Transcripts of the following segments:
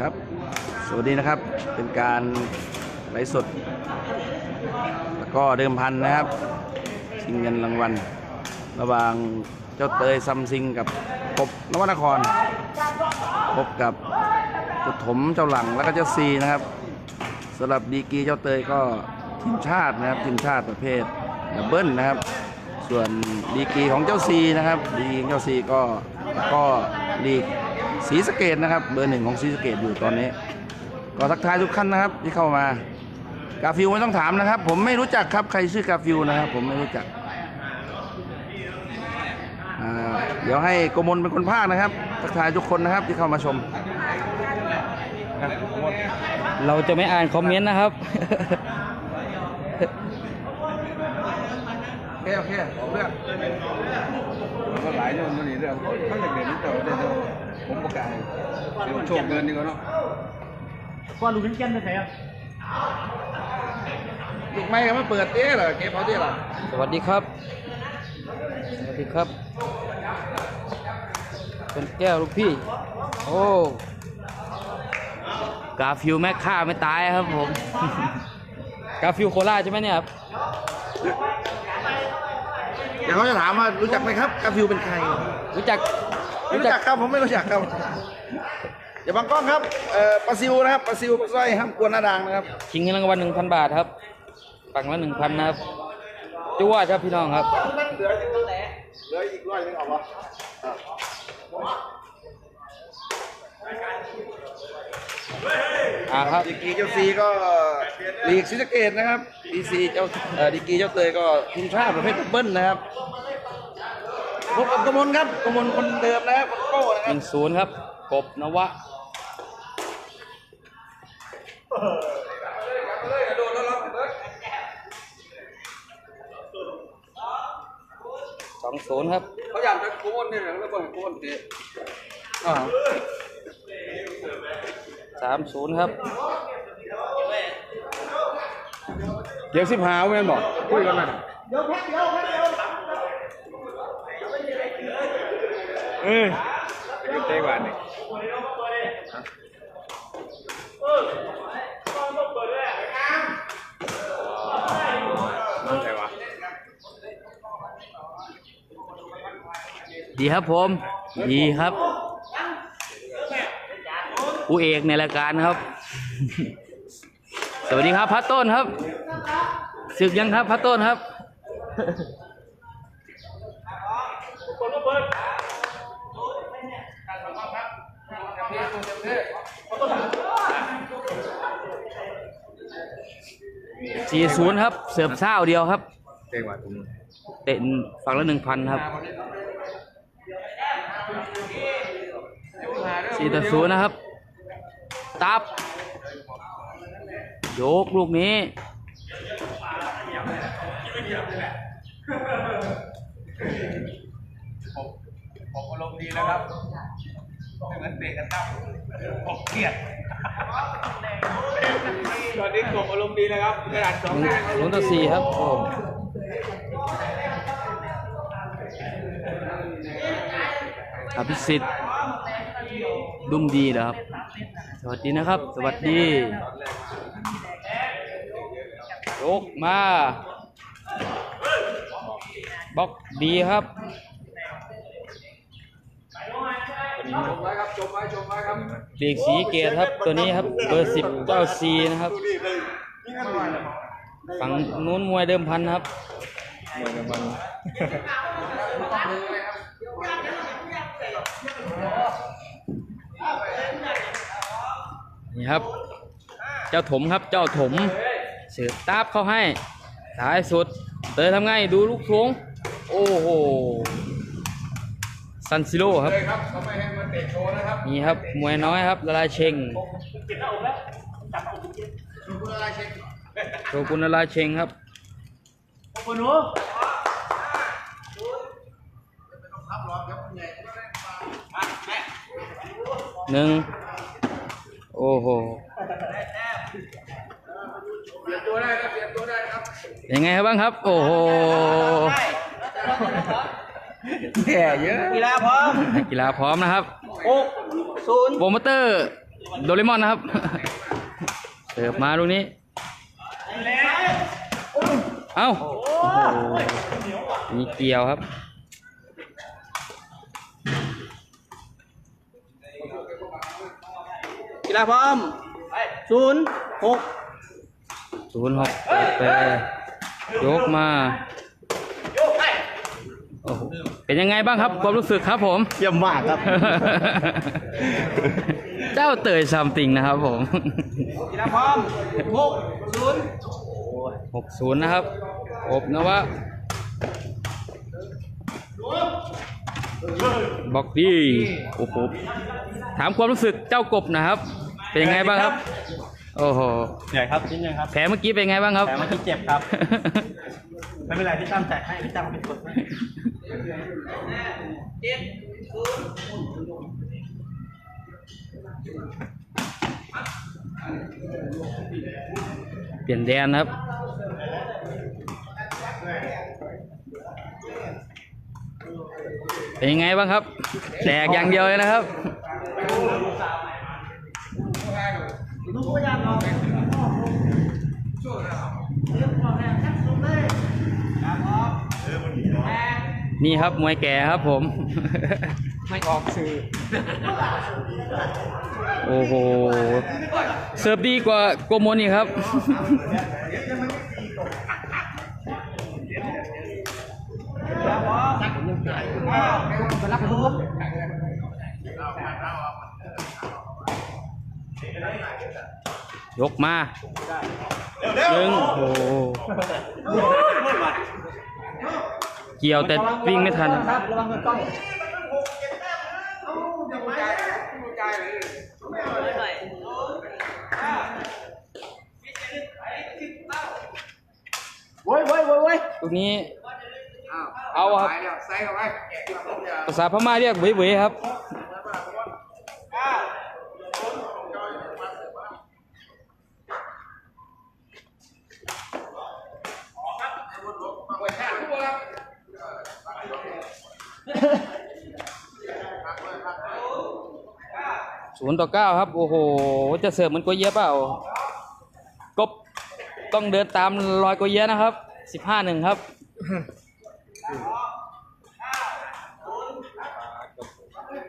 ครับ สวัสดีนะครับ เป็นการไลฟ์สด แล้วก็เดิมพันนะครับชิงเงินรางวัล ระหว่างเจ้าเตยซัมซิงกับกบนวนคร พบกับเจ้าถมเจ้าหลังแล้วก็เจ้าซีนะครับสำหรับดีกีเจ้าเตยก็ทีมชาตินะครับทีมชาติประเภทดับเบิลนะครับ ส่วนดีกีของเจ้าซีนะครับ ดีกีของเจ้าซีก็ก็ลีก ศรีสะเกดนะครับ เบอร์หนึ่งของศรีสะเกดอยู่ตอนนี้ก็ทักทายทุกท่านนะครับ ที่เข้ามากาฟิวไม่ต้องถามนะครับ ผมไม่รู้จักครับใครชื่อกาฟิวนะครับ ผมไม่รู้จักอ่าเดี๋ยวให้โกมลเป็นคนภาคนะครับทักทายทุกคนนะครับที่เข้ามาชม เราจะไม่อ่านคอมเมนต์นะครับโอเคโอเคเรื่องก็หลายโน่นโน่นนี่เรื่องเขาเด็กๆนี่แต่ว่าเดี๋ยว ผมประกาศเดี๋ยวโชคเดินดีกว่าเนาะว่าลูกนั้นแก้นไปไหนครับลูกไม้ก็ไม่เปิดเต้เหรอเก็บเขาเต้เหรอสวัสดีครับ สวัสดีครับ เป็นแก้วลูกพี่ โอ้กาฟิวแม่ฆ่าไม่ตายครับผม กาฟิวโคราชใช่ไหมเนี่ยครับเดี๋ยวเขาจะถามว่ารู้จักไหมครับกาฟิวเป็นใคร รู้จัก ไม่รู้จักครับผมไม่รู้จักครับอย่าบังกล้องครับเอ่อปลาซิวนะครับปลาซิวปลาสร้อยห้ามกวนหน้าด่างนะครับชิงเงินรางวัลหนึ่งพันบาทครับฝั่งละหนึ่งพันนะครับจวดครับพี่น้องครับเหลืออีกร้อยนึงเอาวะอ่าครับดีกรีเจ้าซีก็ลีกศรีสะเกดนะครับดีซีเจ้าเอ่อดีกรีเจ้าเตยก็ทีมชาติประเภทดับเบิ้ลนะครับ พบกับกมลครับกมลคนเดิมนะครับคนโก้นะคหรับนึ่งศูนย์ครับ กบนวะ สองศูนย์ครับ เขาอยากจะโค่นนี่แหละแล้วก็โค่นเตะอ่าสามศูนย์ครับ เดี๋ยวสิบหาแม่นบอกคุยกันไหมเอ้ยอยู่เตะกว่านี่ น้องใครวะดีครับผม ดีครับอูเอกในรายการครับ สวัสดีครับพัดต้นครับ ศึกยังครับพัดต้นครับ สี่ศูนย์ครับ เสิร์ฟเศร้าเดียวครับ เตะกว่าตรงนี้เตะฝั่งละหนึ่งพันครับสี่ต่อศูนย์นะครับ ตับ โยกลูกนี้ ผมอารมณ์ดีแล้วครับ ไม่เหมือนเตะกันตั้มผมเครียดตอนนี้ผมอารมณ์ดีนะครับกระดาษสองหน้าศูนย์ต่อสี่ครับโอ้อภิสิทธิ์ดุมดีเหรอครับ สวัสดีนะครับ สวัสดียกมาบล็อกดีครับ ชมไว้ครับชมไว้ชมไว้ครับเด็กสีเกตครับตัวนี้ครับเบอร์สิบเก้าซีนะครับฝั่งนู้นมวยเดิมพันครับมือนกันมันนี่ครับ เจ้าถมครับเจ้าถมเสือตาบเข้าให้ท้ายสุดเตยทำไงดูลูกทงโอ้โห ซันซิโร่ครับเลยครับเขาไม่ให้มาเตะโชว์นะครับนี่ครับ มวยน้อยครับละลายเชงโชกุนละลายเชงครับหนึ่งโอ้โหเปลี่ยนตัวได้ครับเปลี่ยนตัวได้ครับยังไงครับบ้างครับ โอ้โห แย่เยอะนักกีฬาพร้อมนะครับหกศูนย์โปรโมเตอร์โดเรมอนนะครับเสิร์ฟมาลูกนี้เอ้าโอ้โหมีเกี่ยวครับกีฬาพร้อมศูนย์หกศูนย์หกแปดแปดยกมาโอ้โห เป็นยังไงบ้างครับความรู้สึกครับผม เยี่ยมมากครับ เจ้าเตยซัมติงนะครับผมกีฬาพร้อมหกศูนย์หกศูนย์นะครับ อบนะวะบอกดีโอ้โหถามความรู้สึกเจ้ากบนะครับ เป็นยังไงบ้างครับ โอ้โหเหนื่อยครับนิดนึงครับ แผลเมื่อกี้เป็นไงบ้างครับแต่เมื่อกี้เจ็บครับ ไม่เป็นไรพี่ตั้มแจกให้พี่ตั้มเป็นคนเปลี่ยนแดนครับ เป็นยังไงบ้างครับ แตกอย่างเดียวเลยนะครับ นี่ครับมวยแก่ครับผม ไม่ออกสื่อ โอ้โห เสิร์ฟดีกว่าโกโมนี่ครับ ยกมาหนึ่งโอ้โห เกี่ยวแต่วิ่งไม่ทันครับระวังมือกล้องโว้ยโว้ยโว้ยโว้ยตรงนี้เอาครับใส่เข้าไปภาษาพม่าเรียกเว่ยๆครับ ศูนย์ต่อเก้าครับ โอ้โห จะเสิร์ฟเหมือนโกเยะเปล่า กบต้องเดินตามรอยโกเยะนะครับสิบห้าหนึ่งครับ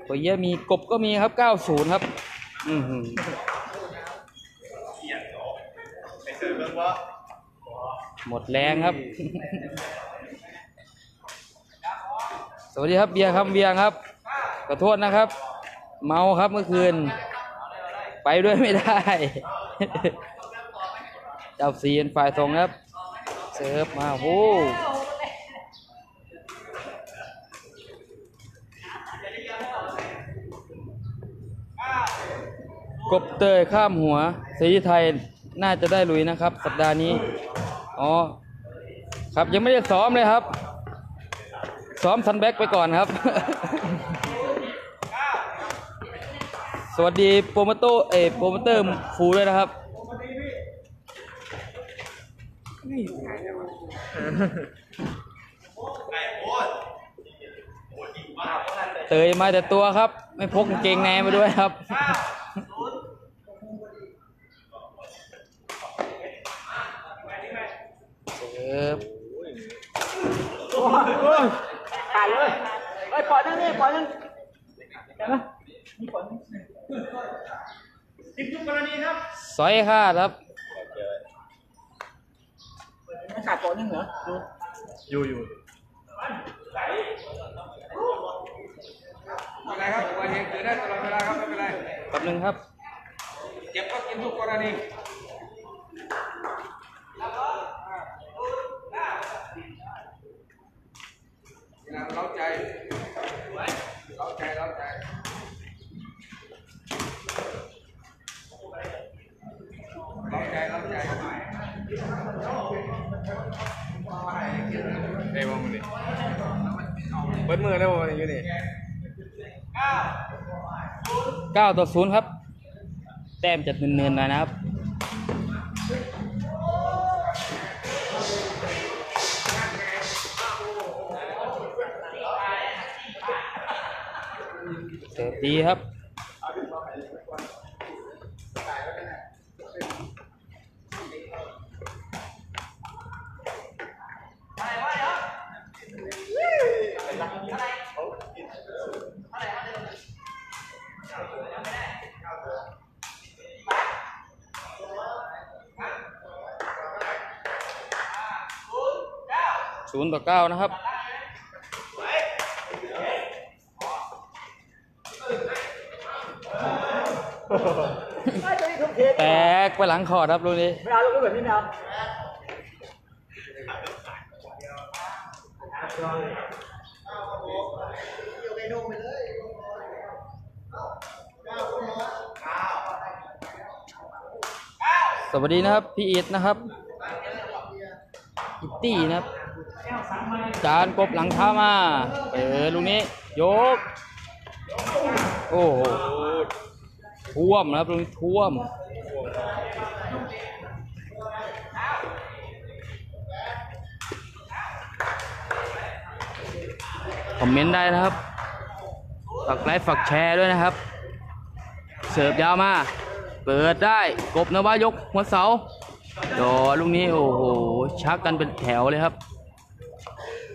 โกเยะมีกบก็มีครับเก้าศูนย์ครับ อือหือหมดแรงครับ สวัสดีครับเบียร์ครับเบียร์ครับ ขอโทษนะครับ เมาครับเมื่อคืน ไปด้วยไม่ได้จ้าซีนฝ่ายตรงครับเสิร์ฟมาโอ้กบเตยข้ามหัวศรีไทยน่าจะได้ลุยนะครับ สัปดาห์นี้ อ๋อ ครับยังไม่ได้ซ้อมเลยครับ ซ้อมซันแบ็กไปก่อนครับ สวัสดีโปรโมเตอร์เอโปรโมเตอร์ฟูด้วยนะครับเตยมาแต่ตัวครับ ไม่พกกางเกงในมาด้วยครับเสิร์ฟขาดเลยเฮ้ยนี่ปล่อยนั่นนี่ปล่อยนั่ นเห็นไหมสอยค่าดครับ มันขาดปล่อยนั่นเหรอดูอะไรครับอุบัติเหตุเกิดได้ตลอดเวลาครับไม่เป็นไรแป๊บหนึงครับ เจ็บก็กินทุกกรณีเราใจเราใจ เปิดมือแล้วมันอยู่นี่9ต่อ0ครับ แต้มจะเนินๆหน่อยนะครับเสิร์ฟดีครับ ศูนย์ต่อเก้านะครับไม่ตัวนี้ทุ่มเทแตกไปหลังคอร์ดครับลูกนี้ไม่เอาลูกแบบนี้ไม่เอาสวัสดีนะครับ พี่อิดนะครับอิตตี้นะครับ จานกบหลังท้ามา เปิดลูกนี้ ยก โอ้โหท่วมนะครับลูกนี้ท่วม คอมเมนต์ได้นะครับ ฝากไลค์ฝากแชร์ด้วยนะครับ เสิร์ฟยาวมา เปิดได้ กบนะว่ายกหัวเสาดอลูกนี้ โอ้โห ชักกันเป็นแถวเลยครับ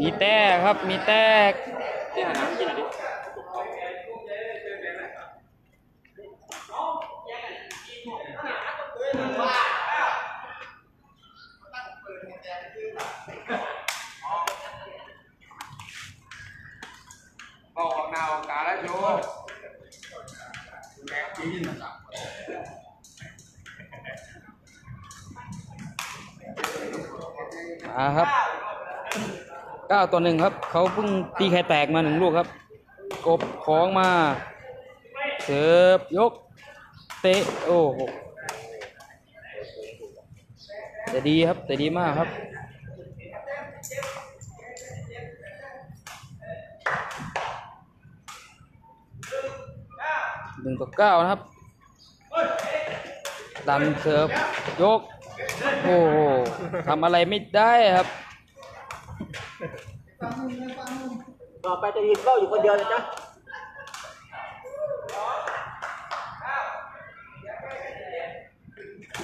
มีแตกครับ มีแต่า ครับเก้าต่อหนึ่งครับ เขาเพิ่งตีไข่แตกมาหนึ่งลูกครับ กบของมา เสิร์ฟยก เตะ โอ้โหแต่ดีครับ แต่ดีมากครับหนึ่งต่อเก้านะครับดันเสิร์ฟยก โอ้โหทำอะไรไม่ได้ครับ ต่อไปจะยืนเฝ้าอยู่คนเดียวนะจ๊ะ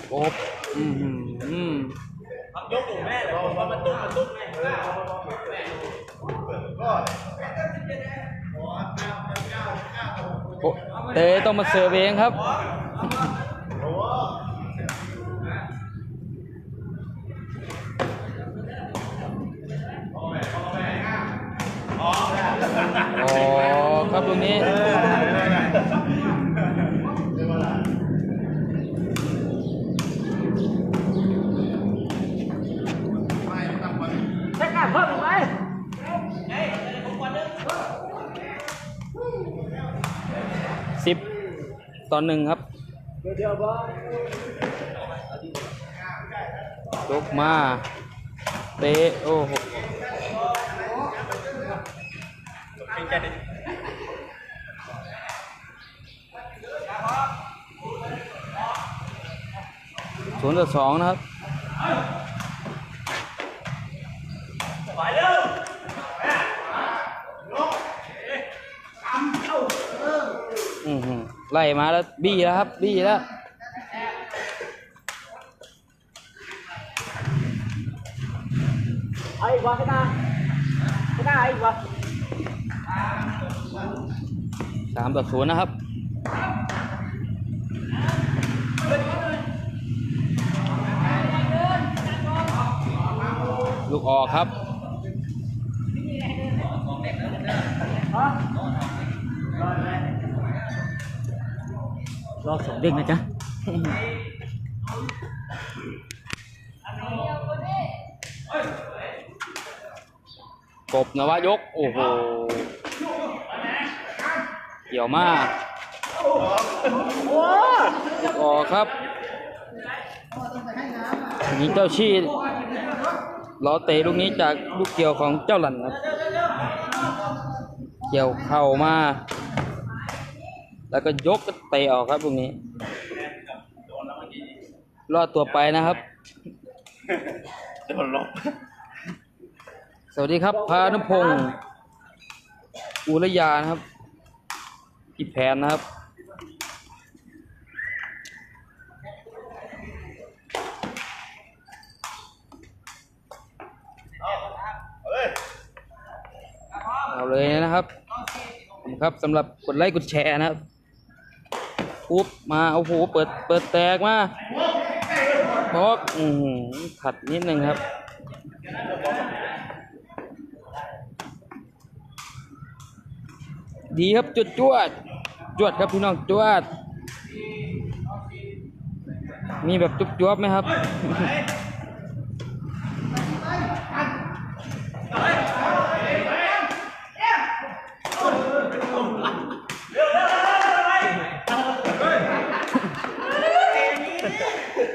โอบอืมอืมโอ้เตะต้องมาเสิร์ฟเองครับ รงนี้ใช้การเพิ่มอีกไหมสิบต่อหนึ่งครับเดี๋ยวเดี๋ยวบอลยกมา เตะโอ้โห ศูนย์ต่อสองนะครับอือหือไล่มาแล้วบี้แล้วครับ บี้แล้วเอาอีกวะข้างหน้าข้างหน้าเอาอีกวะสามต่อศูนย์นะครับ ลูกออกครับรอสองเด้งนะจ๊ะกบนวายก โอ้โห เกี่ยวมากลูกออกครับนี่เจ้าชี รอเตะลูกนี้จากลูกเกี่ยวของเจ้าหลันครับ เกี่ยวเข่ามา แล้วก็ยกก็เตะออกครับตรงนี้รอดตัวไปนะครับสวัสดีครับ พานุพงศ์อุรยานะครับพี่แผนนะครับ เอาเลยนะครับผมครับสำหรับกดไลค์กดแชร์นะครับปุ๊บมาโอ้โหเปิดเปิดแตกมาบล็อกอือหือขัดนิดนึงครับดีครับจุดจวดจวดครับพี่น้องจวด มีแบบจุบจวบไหมครับ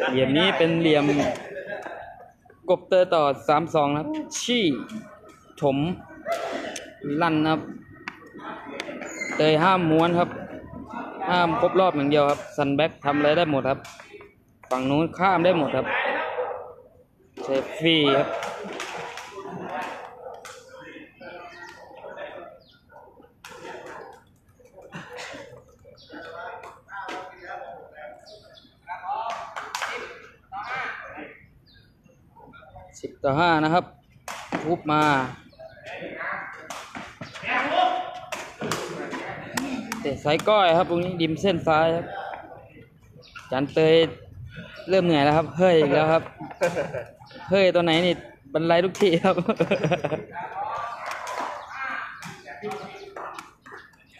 เหลี่ยมนี้เป็นเหลี่ยมกบเตอร์ต่อสามสองครับ ชี่ถมลั่นครับ เตยห้ามม้วนครับ ห้ามครบรอบอย่างเดียวครับซันแบ็กทำอะไรได้หมดครับ ฝั่งนู้นข้ามได้หมดครับเซฟฟรีครับ ต่อห้านะครับทุบมาเตะสายก้อยครับตรงนี้ดิมเส้นซ้ายครับจันเตยเริ่มเหนื่อยแล้วครับ เฮ้ยอีกแล้วครับ เฮ้ยตัวไหนนี่บรรลัยทุกทีครับ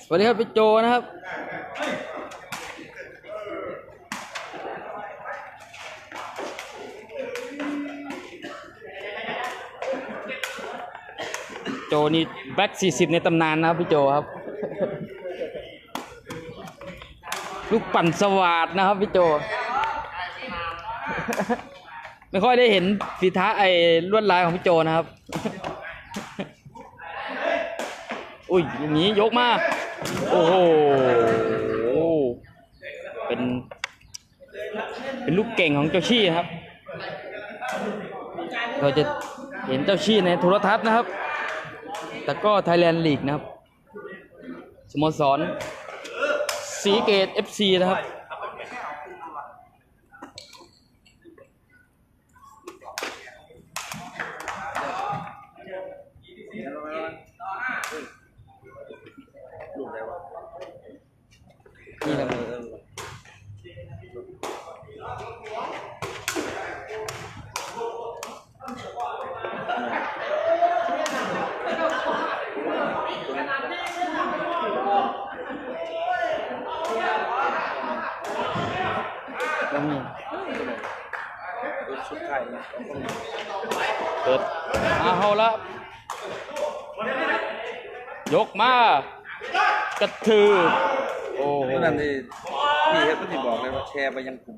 สวัสดีครับพี่โจนะครับ โจนี่แบ็กสี่สิบในตำนานนะครับพี่โจครับ ลูกปั่นสวัสดนะครับพี่โจ ไม่ค่อยได้เห็นฝีท้าไอ้ลวดลายของพี่โจนะครับ อุ้ยอย่างนี้ยกมา โอ้โห เป็น เป็นลูกเก่งของเจ้าชี่ครับ เราจะเห็นเจ้าชี่ในโทรทัศน์นะครับ แต่ก็ไทยแลนด์ลีกนะครับ สโมสรสีเกต FC นะครับ นี่ครับก็มี สุดท้าย เปิดมาเฮาละยกมากระถือโอ้โหเพราะนั้นนี่พี่เฮ็ดเพิ่นสิบอกเลยว่าแชร์ไปยังกลุ่ม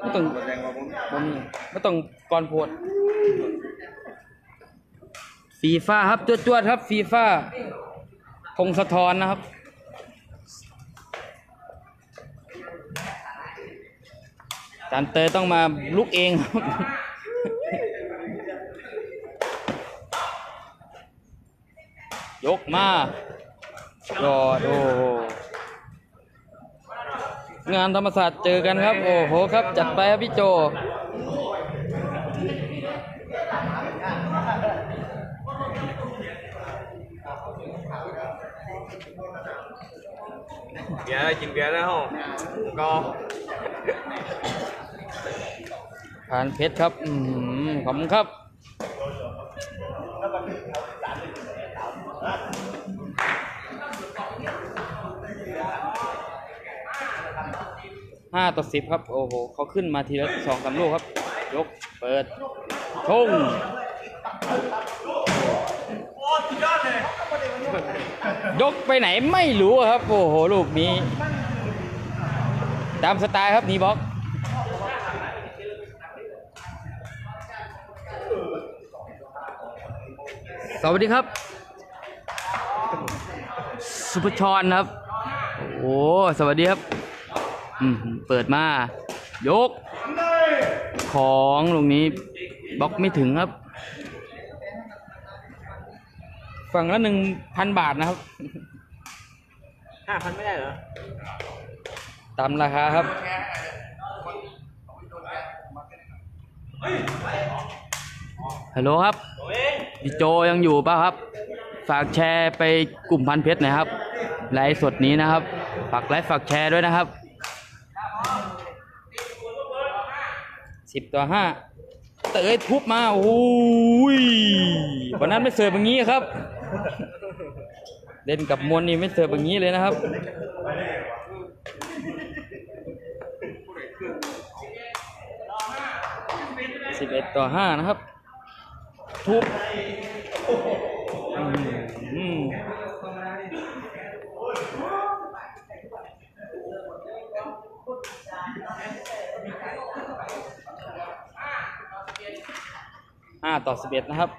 ไม่ต้องแสดงว่าผมบ่มีไม่ต้องก่อนโพดฟีฟ่าครับจวดจวดๆครับฟีฟ่าพงศธรนะครับจานเตยต้องมาลุกเองครับ ยกมายอดโอ้โหงานธรรมศาสตร์เจอกันครับ โอ้โหครับ จัดไปครับพี่โจเบียร์กินเบียร์แล้วเฮาก็ผ่านเพชรครับอืมขอบคุณครับ ห้าต่อสิบครับ โอ้โหเขาขึ้นมาทีละสองสามลูกครับ ยกเปิดชงยกไปไหนไม่รู้ครับ โอ้โห ลูกนี้ตามสไตล์ครับนีบล็อกสวัสดีครับ สุภชรครับ โอ้สวัสดีครับ อืมเปิดมา ยก ของตรงนี้บล็อกไม่ถึงครับ ฝั่งละหนึ่งพันบาทนะครับห้าพันไม่ได้เหรอ ตามราคาครับ ฮัลโหลครับพี่โจยังอยู่ป่ะครับ ฝากแชร์ไปกลุ่มพันเพชรหนะครับ ไลฟ์สดนี้นะครับ ฝากไลฟ์ฝากแชร์ด้วยนะครับ สิบต่อห้าเตยทุบมาโอ้ยวันนั้นไม่เสิร์ฟอย่างนี้ครับ เล่นกับมวลนี่ไม่เสิร์ฟอย่างนี้เลยนะครับสิบเอ็ดต่อห้านะครับ ทุบ อืมห้าต่อสิบเอ็ดนะครับ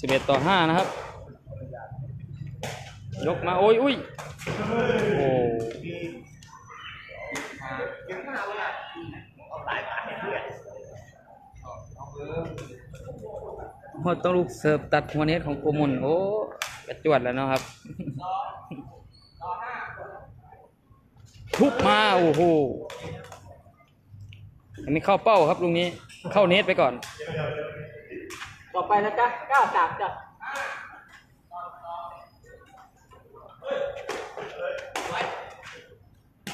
สิบเอ็ดต่อห้านะครับ ยกมา โอ้ยอุ้ยโอ้ โหต้องลูกเสิร์ฟตัดหัวเน็ตของโกมุนโอ้กระจวดแล้วเนาะครับทุบมาโอ้โหอันนี้เข้าเป้าครับลุงนี้ เข้าเน็ตไปก่อน ต่อไปนะจ๊ะเก้าสามจ้ะ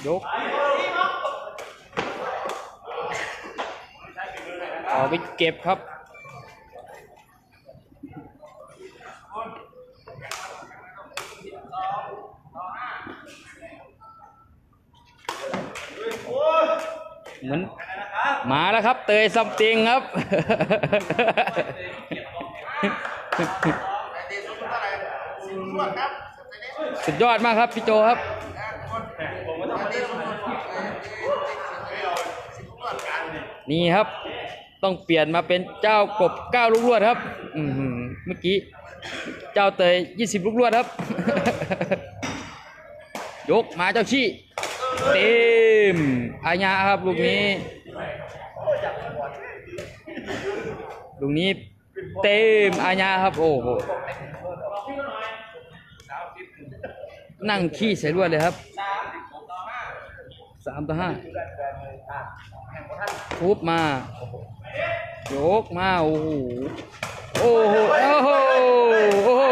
ยกเอาไปเก็บครับ เหมือนมาแล้วครับ เตยซัมติงครับ สุดยอดมากครับพี่โจครับนี่ครับ ต้องเปลี่ยนมาเป็นเจ้ากบเก้าลูกรวดครับอืเมื่อกี้ เจ้าเตยยี่สิบลูกรวดครับ ยกมาเจ้าชี้ เต็มอาญาครับลูกนี้ลูกนี้เต็มอาญาครับ โอ้โหนั่งขี้ใส่รวดเลยครับสามต่อห้าทุบมาโยกมา โอ้โหโอ้โหโอ้โหโอ้โห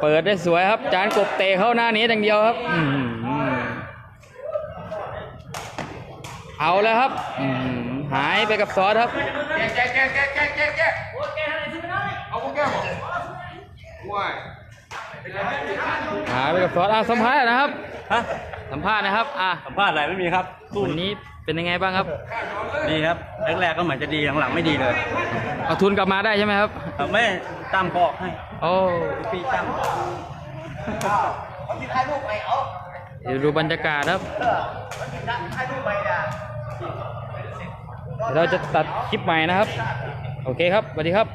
เปิดได้สวยครับ จานกบเตะเข้าหน้านี้อย่างเดียวครับอื้อหือเอาแล้วครับอื้อหือหายไปกับซอสครับหายไปกับซอสอะสัมภาษณ์นะครับฮะสัมภาษณ์นะครับอะสัมภาษณ์อะไรไม่มีครับสู้วันนี้ เป็นยังไงบ้างครับนี่ครับแรกๆก็เหมือนจะดีหลังๆไม่ดีเลยเอาทุนกลับมาได้ใช่ไหมครับเอาไม่ตามบอกให้โอ้พี่ตั้มเดี๋ยวดูบรรยากาศครับเดี๋ยวเราจะตัดคลิปใหม่นะครับ โอเคครับสวัสดีครับ